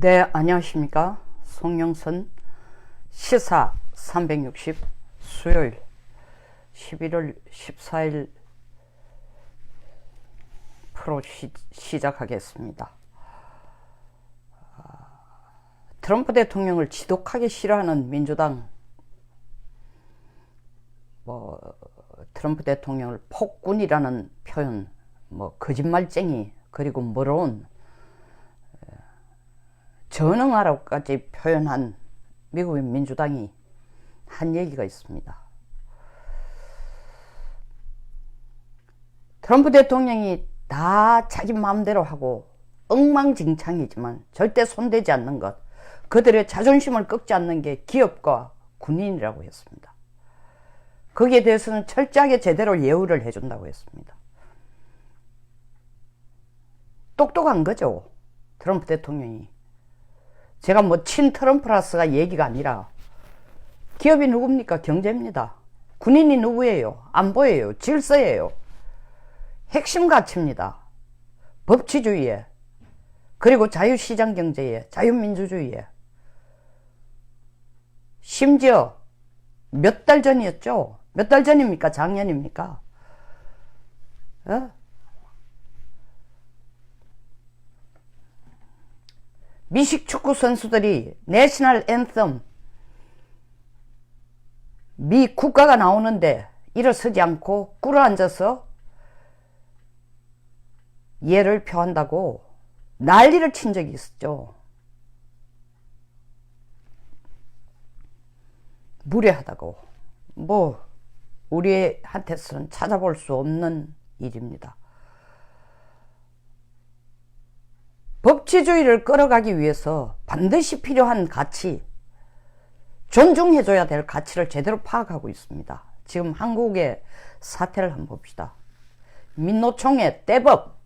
네, 안녕하십니까. 송영선 시사 360 수요일 11월 14일 프로 시, 시작하겠습니다. 아, 트럼프 대통령을 지독하게 싫어하는 민주당 뭐 트럼프 대통령을 폭군이라는 표현 뭐 거짓말쟁이 그리고 멀어온 전응하라고까지 표현한 미국의 민주당이 한 얘기가 있습니다. 트럼프 대통령이 다 자기 마음대로 하고 엉망진창이지만 절대 손대지 않는 것, 그들의 자존심을 꺾지 않는 게 기업과 군인이라고 했습니다. 거기에 대해서는 철저하게 제대로 예우를 해준다고 했습니다. 똑똑한 거죠. 트럼프 대통령이. 제가 뭐 친 트럼프라스가 얘기가 아니라 기업이 누굽니까? 경제입니다. 군인이 누구예요? 안보예요. 질서예요. 핵심 가치입니다. 법치주의에 그리고 자유시장 경제에 자유민주주의에 심지어 몇 달 전이었죠? 몇 달 전입니까? 작년입니까? 어? 미식 축구 선수들이 내셔널 앤썸 미 국가가 나오는데 일어서지 않고 꿇어 앉아서 예를 표한다고 난리를 친 적이 있었죠. 무례하다고. 뭐, 우리한테서는 찾아볼 수 없는 일입니다. 법치주의를 끌어가기 위해서 반드시 필요한 가치, 존중해줘야 될 가치를 제대로 파악하고 있습니다. 지금 한국의 사태를 한번 봅시다. 민노총의 떼법,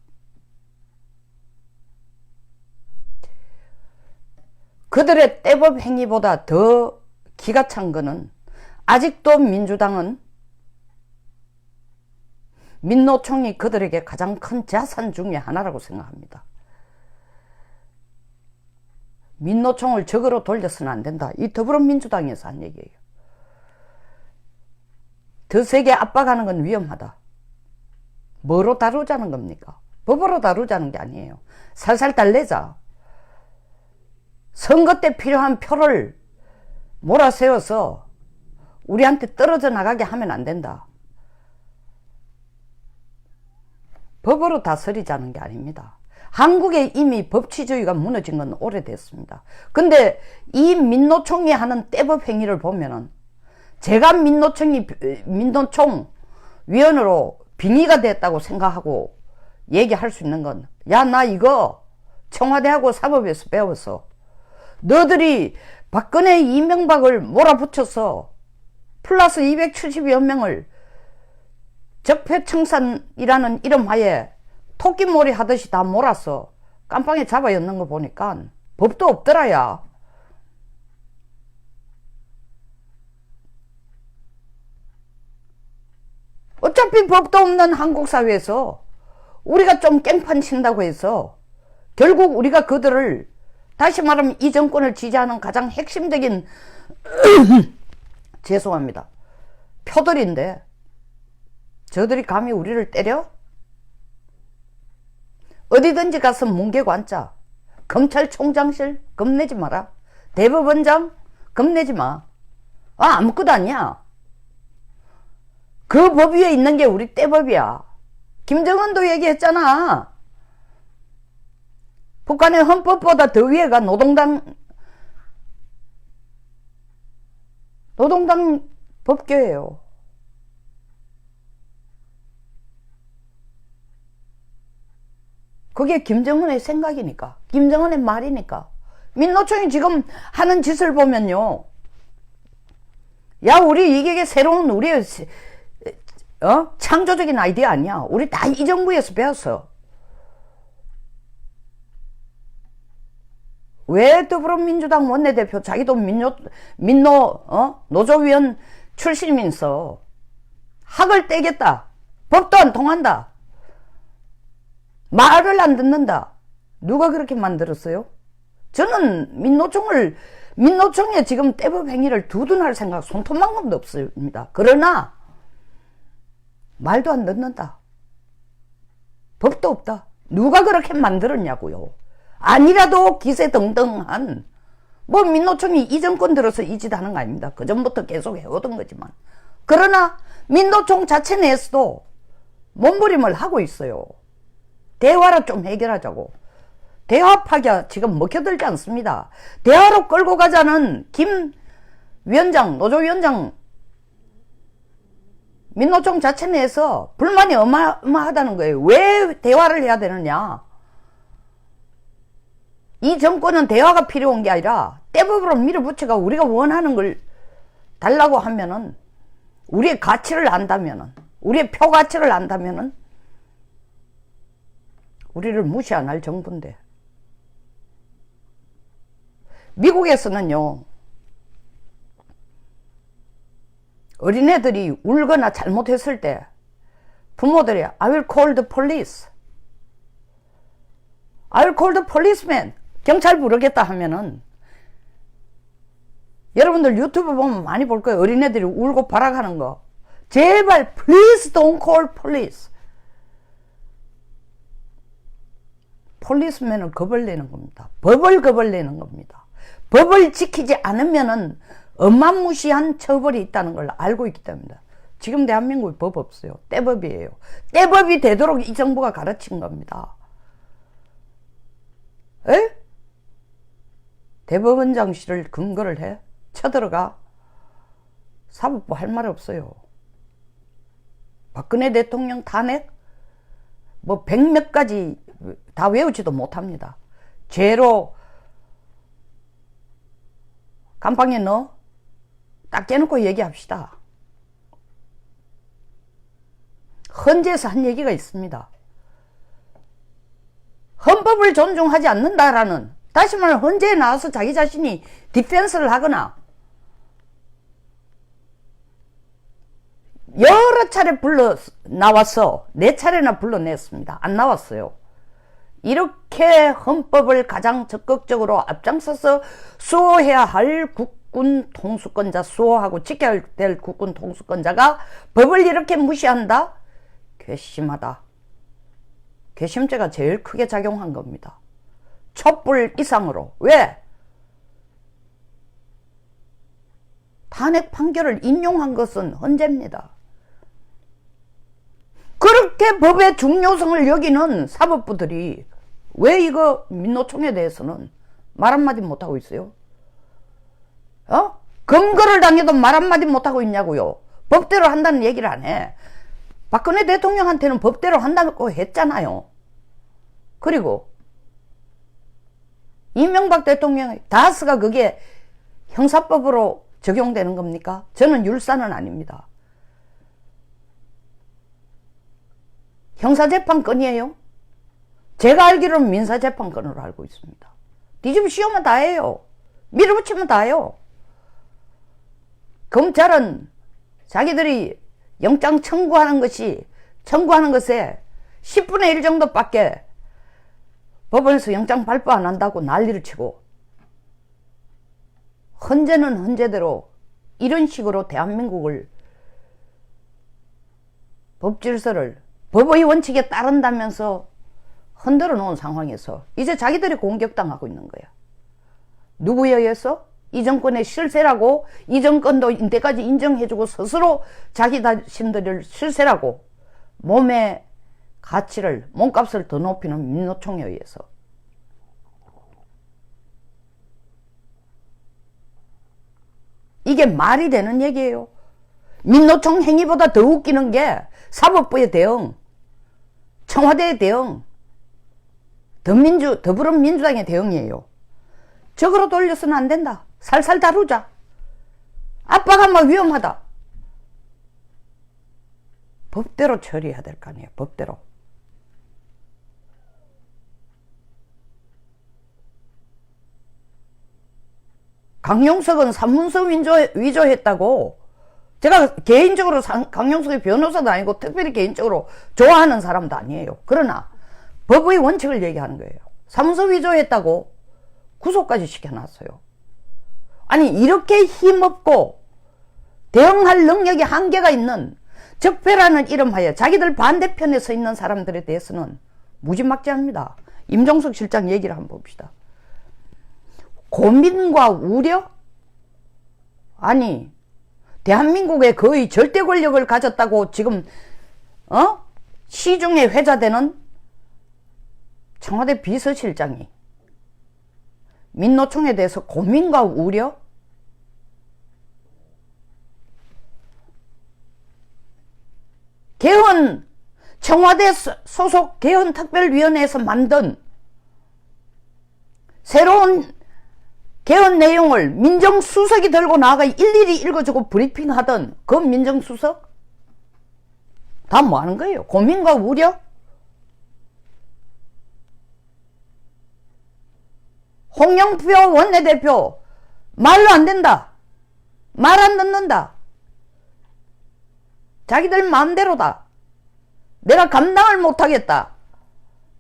그들의 떼법 행위보다 더 기가 찬 거는 아직도 민주당은 민노총이 그들에게 가장 큰 자산 중의 하나라고 생각합니다. 민노총을 적으로 돌려서는 안 된다. 이 더불어민주당에서 한 얘기예요. 더 세게 압박하는 건 위험하다. 뭐로 다루자는 겁니까? 법으로 다루자는 게 아니에요. 살살 달래자. 선거 때 필요한 표를 몰아세워서 우리한테 떨어져 나가게 하면 안 된다. 법으로 다스리자는 게 아닙니다. 한국에 이미 법치주의가 무너진 건 오래됐습니다. 근데 이 민노총이 하는 떼법 행위를 보면은 제가 민노총이 민노총 위원으로 빙의가 됐다고 생각하고 얘기할 수 있는 건 야 나 이거 청와대하고 사법에서 배웠어. 너들이 박근혜 이명박을 몰아붙여서 플러스 270여 명을 적폐청산이라는 이름 하에 토끼몰이 하듯이 다 몰아서 깜빵에 잡아 였는 거 보니까 법도 없더라야. 어차피 법도 없는 한국 사회에서 우리가 좀 깽판 친다고 해서 결국 우리가 그들을 다시 말하면 이 정권을 지지하는 가장 핵심적인 죄송합니다. 표들인데 저들이 감히 우리를 때려? 어디든지 가서 뭉개고 앉자. 검찰총장실 겁내지 마라. 대법원장 겁내지 마. 아 아무것도 아니야. 그 법 위에 있는 게 우리 떼법이야. 김정은도 얘기했잖아. 북한의 헌법보다 더 위에가 노동당 노동당 법규예요. 그게 김정은의 생각이니까. 김정은의 말이니까. 민노총이 지금 하는 짓을 보면요. 야, 우리 이게 새로운 우리의 어? 창조적인 아이디어 아니야. 우리 다 이 정부에서 배웠어. 왜 더불어민주당 원내대표 자기도 민노, 민노, 어? 노조위원 출신이면서 학을 떼겠다. 법도 안 통한다. 말을 안 듣는다. 누가 그렇게 만들었어요? 저는 민노총을 민노총에 지금 떼법 행위를 두둔할 생각 손톱만큼도 없습니다. 그러나 말도 안 듣는다. 법도 없다. 누가 그렇게 만들었냐고요. 아니라도 기세 등등한 뭐 민노총이 이 정권 들어서 이 짓 하는 거 아닙니다. 그 전부터 계속 해오던 거지만 그러나 민노총 자체 내에서도 몸부림을 하고 있어요. 대화로 좀 해결하자고. 대화 파기가 지금 먹혀들지 않습니다. 대화로 끌고 가자는 김 위원장, 노조위원장, 민노총 자체 내에서 불만이 어마어마하다는 거예요. 왜 대화를 해야 되느냐? 이 정권은 대화가 필요한 게 아니라 떼법으로 밀어붙여가 우리가 원하는 걸 달라고 하면은 우리의 가치를 안다면은 우리의 표 가치를 안다면은 우리를 무시 안 할 정부인데 미국에서는요 어린애들이 울거나 잘못했을 때 부모들이 I will call the police I will call the policeman 경찰 부르겠다 하면은 여러분들 유튜브 보면 많이 볼 거예요. 어린애들이 울고 발악하는 거. 제발 please don't call police. 폴리스맨은 겁을 내는 겁니다. 법을 겁을 내는 겁니다. 법을 지키지 않으면은 어마무시한 처벌이 있다는 걸 알고 있기 때문입니다. 지금 대한민국에 법 없어요. 떼법이에요. 떼법이 되도록 이 정부가 가르친 겁니다. 에? 대법원장실을 근거를 해? 쳐들어가? 사법부 할 말 없어요. 박근혜 대통령 탄핵? 뭐 백몇 가지 다 외우지도 못합니다. 죄로 감방에 넣어? 딱 깨놓고 얘기합시다. 헌재에서 한 얘기가 있습니다. 헌법을 존중하지 않는다라는 다시 말해 헌재에 나와서 자기 자신이 디펜스를 하거나 여러 차례 불러 나와서 네 차례나 불러냈습니다. 안 나왔어요. 이렇게 헌법을 가장 적극적으로 앞장서서 수호해야 할 국군 통수권자 수호하고 지켜야 될 국군 통수권자가 법을 이렇게 무시한다? 괘씸하다. 괘씸죄가 제일 크게 작용한 겁니다. 촛불 이상으로. 왜? 탄핵 판결을 인용한 것은 헌재입니다. 그렇게 법의 중요성을 여기는 사법부들이 왜 이거 민노총에 대해서는 말 한마디 못하고 있어요? 어? 검거를 당해도 말 한마디 못하고 있냐고요. 법대로 한다는 얘기를 안 해. 박근혜 대통령한테는 법대로 한다고 했잖아요. 그리고 이명박 대통령의 다스가 그게 형사법으로 적용되는 겁니까? 저는 율사는 아닙니다. 형사재판건이에요. 제가 알기로는 민사재판건으로 알고 있습니다. 뒤집어 씌우면 다 해요. 밀어붙이면 다 해요. 검찰은 자기들이 영장 청구하는 것이 청구하는 것에 10분의 1 정도밖에 법원에서 영장 발부 안 한다고 난리를 치고 헌재는 헌재대로 이런 식으로 대한민국을 법 질서를 법의 원칙에 따른다면서 흔들어 놓은 상황에서 이제 자기들이 공격당하고 있는 거야. 누구에 의해서? 이 정권의 실세라고 이 정권도 인때까지 인정해주고 스스로 자기 자신들을 실세라고 몸의 가치를 몸값을 더 높이는 민노총에 의해서 이게 말이 되는 얘기예요. 민노총 행위보다 더 웃기는 게 사법부의 대응, 청와대의 대응, 더민주, 더불어민주당의 대응이에요. 적으로 돌려서는 안 된다. 살살 다루자. 압박하면 뭐 위험하다. 법대로 처리해야 될 거 아니에요. 법대로. 강용석은 산문서 위조, 위조했다고 제가 개인적으로 강용석의 변호사도 아니고 특별히 개인적으로 좋아하는 사람도 아니에요. 그러나 법의 원칙을 얘기하는 거예요. 사문서 위조했다고 구속까지 시켜놨어요. 아니 이렇게 힘없고 대응할 능력이 한계가 있는 적폐라는 이름하에 자기들 반대편에 서 있는 사람들에 대해서는 무지막지합니다. 임종석 실장 얘기를 한번 봅시다. 고민과 우려? 아니 대한민국의 거의 절대 권력을 가졌다고 지금 어? 시중에 회자되는 청와대 비서실장이 민노총에 대해서 고민과 우려? 개헌 청와대 소속 개헌특별위원회에서 만든 새로운 개헌 내용을 민정수석이 들고 나가 일일이 읽어주고 브리핑하던 그 민정수석? 다 뭐 하는 거예요? 고민과 우려? 홍영표 원내대표 말로 안 된다. 말 안 듣는다. 자기들 마음대로다. 내가 감당을 못하겠다.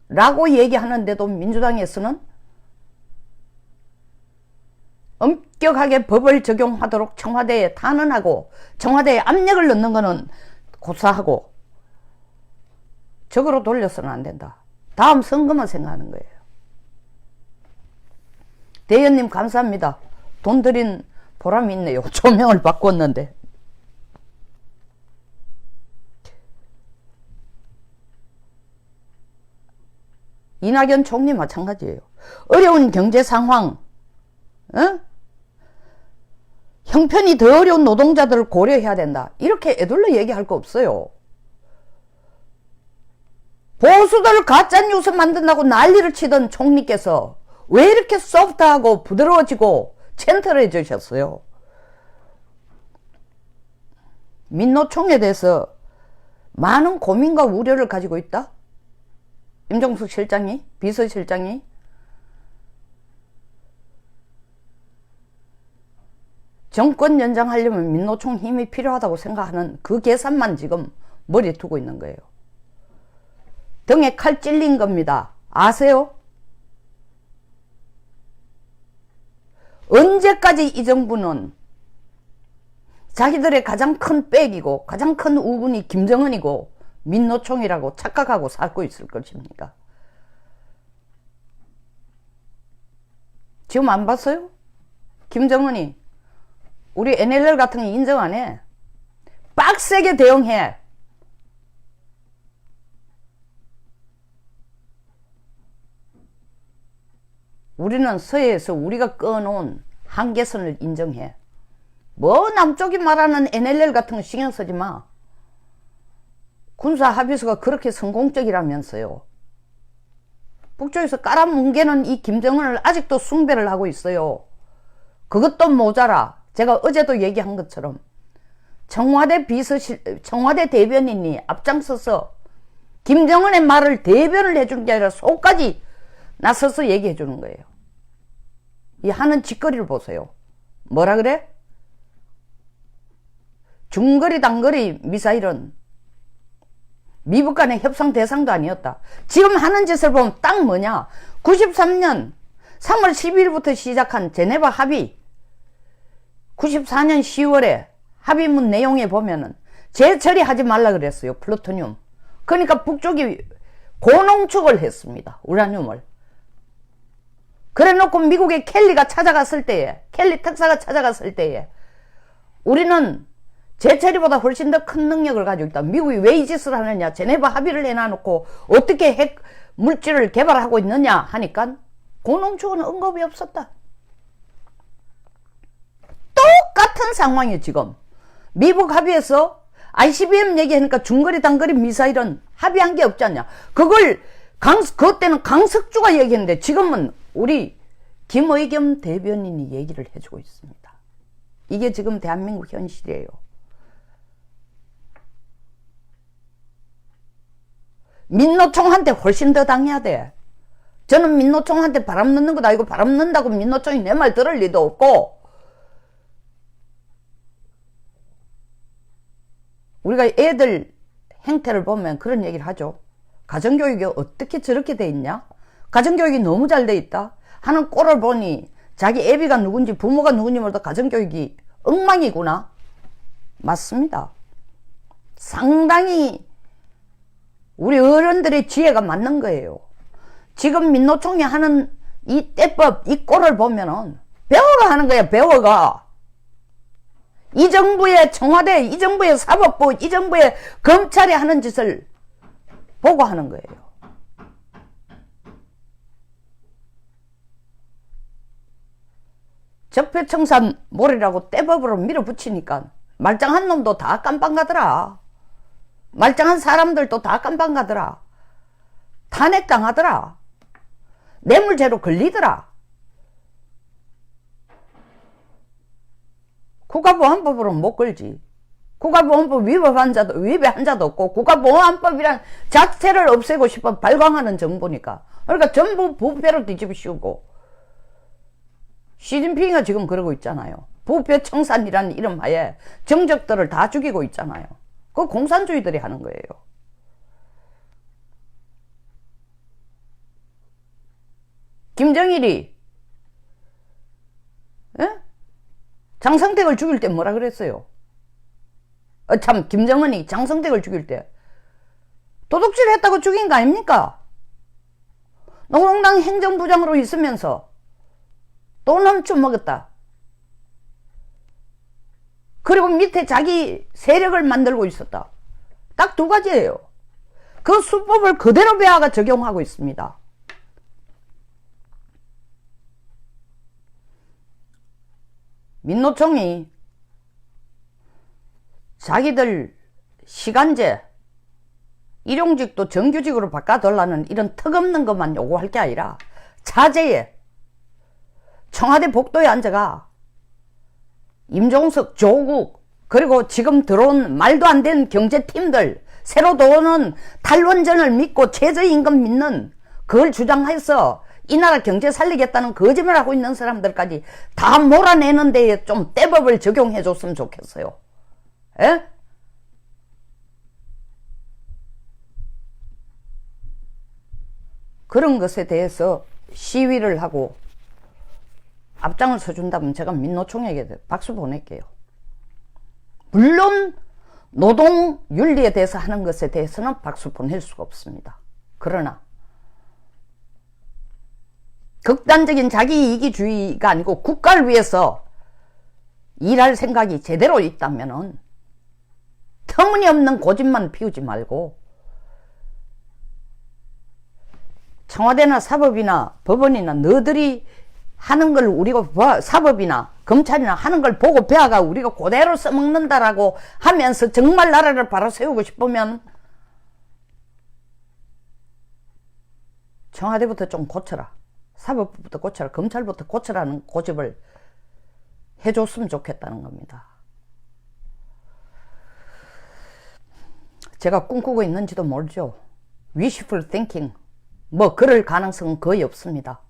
라고 얘기하는데도 민주당에서는 엄격하게 법을 적용하도록 청와대에 탄원하고 청와대에 압력을 넣는 것은 고사하고 적으로 돌려서는 안 된다. 다음 선거만 생각하는 거예요. 대연님 감사합니다. 돈 들인 보람이 있네요. 조명을 바꿨는데. 이낙연 총리 마찬가지예요. 어려운 경제 상황, 어? 형편이 더 어려운 노동자들을 고려해야 된다. 이렇게 애둘러 얘기할 거 없어요. 보수들 가짜뉴스 만든다고 난리를 치던 총리께서 왜 이렇게 소프트하고 부드러워지고 젠틀해지셨어요? 민노총에 대해서 많은 고민과 우려를 가지고 있다? 임종숙 실장이? 비서실장이? 정권 연장하려면 민노총 힘이 필요하다고 생각하는 그 계산만 지금 머리에 두고 있는 거예요. 등에 칼 찔린 겁니다. 아세요? 언제까지 이 정부는 자기들의 가장 큰 백이고 가장 큰 우군이 김정은이고 민노총이라고 착각하고 살고 있을 것입니까? 지금 안 봤어요? 김정은이 우리 NLL 같은 거 인정 안 해. 빡세게 대응해. 우리는 서해에서 우리가 꺼놓은 한계선을 인정해. 뭐 남쪽이 말하는 NLL 같은 거 신경 쓰지 마. 군사 합의서가 그렇게 성공적이라면서요. 북쪽에서 깔아뭉개는 이 김정은을 아직도 숭배를 하고 있어요. 그것도 모자라. 제가 어제도 얘기한 것처럼 청와대 비서실, 청와대 대변인이 앞장서서 김정은의 말을 대변을 해주는 게 아니라 속까지 나서서 얘기해 주는 거예요. 이 하는 짓거리를 보세요. 뭐라 그래? 중거리 단거리 미사일은 미국 간의 협상 대상도 아니었다. 지금 하는 짓을 보면 딱 뭐냐? 93년 3월 12일부터 시작한 제네바 합의 94년 10월에 합의문 내용에 보면은 재처리하지 말라 그랬어요. 플루토늄. 그러니까 북쪽이 고농축을 했습니다. 우라늄을. 그래 놓고 미국의 켈리가 찾아갔을 때에 켈리 특사가 찾아갔을 때에 우리는 제철이보다 훨씬 더 큰 능력을 가지고 있다. 미국이 왜 이 짓을 하느냐? 제네바 합의를 해놔놓고 어떻게 핵 물질을 개발하고 있느냐 하니까 고농축은 언급이 없었다. 똑같은 상황이에요 지금. 미국 합의에서 ICBM 얘기하니까 중거리 단거리 미사일은 합의한 게 없지 않냐. 그걸 강, 그때는 강석주가 얘기했는데 지금은 우리 김의겸 대변인이 얘기를 해주고 있습니다. 이게 지금 대한민국 현실이에요. 민노총한테 훨씬 더 당해야 돼. 저는 민노총한테 바람 넣는 것 아니고 바람 넣는다고 민노총이 내 말 들을 리도 없고 우리가 애들 행태를 보면 그런 얘기를 하죠. 가정교육이 어떻게 저렇게 돼 있냐? 가정교육이 너무 잘 돼 있다. 하는 꼴을 보니 자기 애비가 누군지 부모가 누군지 모르도 가정교육이 엉망이구나. 맞습니다. 상당히 우리 어른들의 지혜가 맞는 거예요. 지금 민노총이 하는 이 때법, 이 꼴을 보면은 배워가 하는 거야, 배워가. 이 정부의 청와대, 이 정부의 사법부, 이 정부의 검찰이 하는 짓을 보고 하는 거예요. 적폐청산 몰이라고 떼법으로 밀어붙이니까 말짱한 놈도 다 깜빵 가더라. 말짱한 사람들도 다 깜빵 가더라. 탄핵 당하더라. 뇌물죄로 걸리더라. 국가보안법으로는 못 걸지. 국가보안법 위법한 자도, 위배한 자도 없고, 국가보안법이란 자체를 없애고 싶어 발광하는 정부니까. 그러니까 전부 부패로 뒤집으시고, 시진핑이 지금 그러고 있잖아요. 부패 청산이라는 이름 하에 정적들을 다 죽이고 있잖아요. 그 공산주의들이 하는 거예요. 김정일이 에? 장성택을 죽일 때 뭐라 그랬어요? 어, 참 김정은이 장성택을 죽일 때 도둑질 했다고 죽인 거 아닙니까? 노동당 행정부장으로 있으면서 돈 훔쳐 먹었다. 그리고 밑에 자기 세력을 만들고 있었다. 딱 두 가지예요. 그 수법을 그대로 배아가 적용하고 있습니다. 민노총이 자기들 시간제 일용직도 정규직으로 바꿔달라는 이런 턱없는 것만 요구할 게 아니라 차제에 청와대 복도에 앉아가 임종석, 조국 그리고 지금 들어온 말도 안 되는 경제팀들 새로 들어오는 탈원전을 믿고 최저임금 믿는 그걸 주장해서 이 나라 경제 살리겠다는 거짓말 하고 있는 사람들까지 다 몰아내는 데에 좀 떼법을 적용해 줬으면 좋겠어요. 에? 그런 것에 대해서 시위를 하고 앞장을 서준다면 제가 민노총에게 박수 보낼게요. 물론 노동 윤리에 대해서 하는 것에 대해서는 박수 보낼 수가 없습니다. 그러나 극단적인 자기 이기주의가 아니고 국가를 위해서 일할 생각이 제대로 있다면은 터무니없는 고집만 피우지 말고 청와대나 사법이나 법원이나 너들이 하는 걸 우리가 사법이나 검찰이나 하는 걸 보고 배워가 우리가 그대로 써먹는다라고 하면서 정말 나라를 바로 세우고 싶으면 청와대부터 좀 고쳐라. 사법부부터 고쳐라. 검찰부터 고쳐라는 고집을 해줬으면 좋겠다는 겁니다. 제가 꿈꾸고 있는지도 모르죠. wishful thinking. 뭐 그럴 가능성은 거의 없습니다.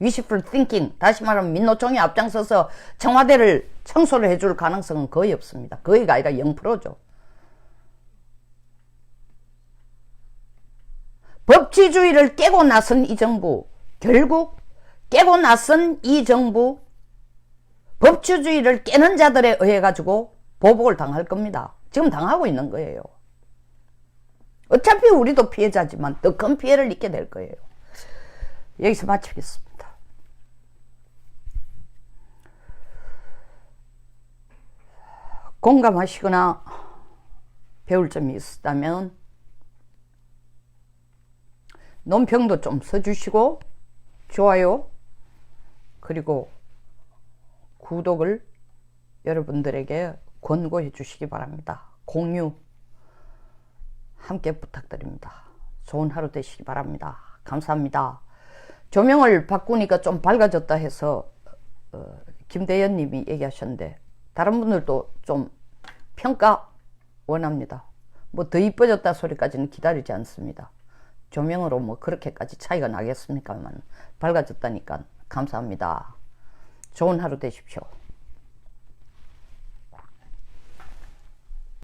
Wishful thinking. 다시 말하면 민노총이 앞장서서 청와대를 청소를 해줄 가능성은 거의 없습니다. 거의가 아니라 0%죠. 법치주의를 깨고 나선 이 정부, 결국 깨고 나선 이 정부, 법치주의를 깨는 자들에 의해 가지고 보복을 당할 겁니다. 지금 당하고 있는 거예요. 어차피 우리도 피해자지만 더 큰 피해를 입게 될 거예요. 여기서 마치겠습니다. 공감하시거나 배울 점이 있었다면 논평도 좀 써주시고 좋아요 그리고 구독을 여러분들에게 권고해 주시기 바랍니다. 공유 함께 부탁드립니다. 좋은 하루 되시기 바랍니다. 감사합니다. 조명을 바꾸니까 좀 밝아졌다 해서 어, 김대현 님이 얘기하셨는데 다른 분들도 좀 평가 원합니다. 뭐 더 이뻐졌다 소리까지는 기다리지 않습니다. 조명으로 뭐 그렇게까지 차이가 나겠습니까만 밝아졌다니까 감사합니다. 좋은 하루 되십시오.